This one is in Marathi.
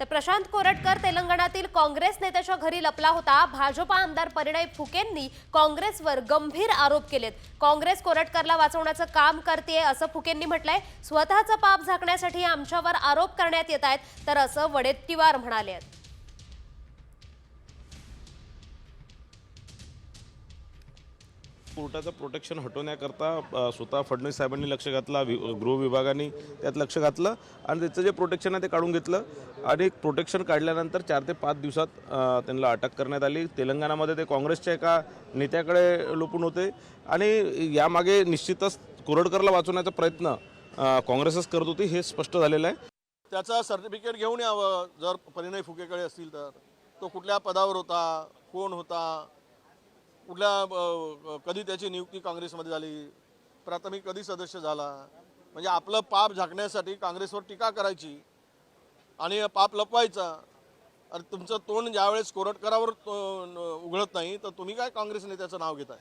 तर प्रशांत कोरटकर तेलंगणातील काँग्रेस नेत्याच्या घरी लपला होता. भाजपा आमदार परिणय फुकेंनी काँग्रेसवर गंभीर आरोप केलेत. काँग्रेस कोरटकरला वाचवण्याचं काम करते असं फुकेंनी म्हटलंय. स्वतःचं पाप झाकण्यासाठी आमच्यावर आरोप करण्यात येत आहेत. तर असं वडेट्टीवार म्हणाले आहेत कोर्टाचं प्रोटेक्शन हटवण्याकरता स्वतः फडणवीस साहेबांनी लक्ष घातलं वि- गृह विभागाने त्यात लक्ष घातलं आणि त्याचं जे प्रोटेक्शन आहे ते काढून घेतलं आणि प्रोटेक्शन काढल्यानंतर चार ते पाच दिवसात त्यांना अटक करण्यात आली. तेलंगणामध्ये ते काँग्रेसच्या एका नेत्याकडे लोपून होते आणि यामागे निश्चितच कोरडकरला वाचवण्याचा प्रयत्न काँग्रेसच करत होती हे स्पष्ट झालेलं आहे. त्याचा सर्टिफिकेट घेऊन यावं. जर परिणय फुकेकडे असतील तर. तो कुठल्या पदावर होता? कोण होता? कुठल्या कधी त्याची नियुक्ती काँग्रेसमध्ये झाली? प्राथमिक कधी सदस्य झाला? म्हणजे आपलं पाप झाकण्यासाठी काँग्रेसवर टीका करायची आणि पाप लपवायचा. अरे तुमचं तोंड ज्यावेळेस कोरटकरावर तो- न- उघडत नाही तर तुम्ही काय काँग्रेस नेत्याचं नाव घेताय?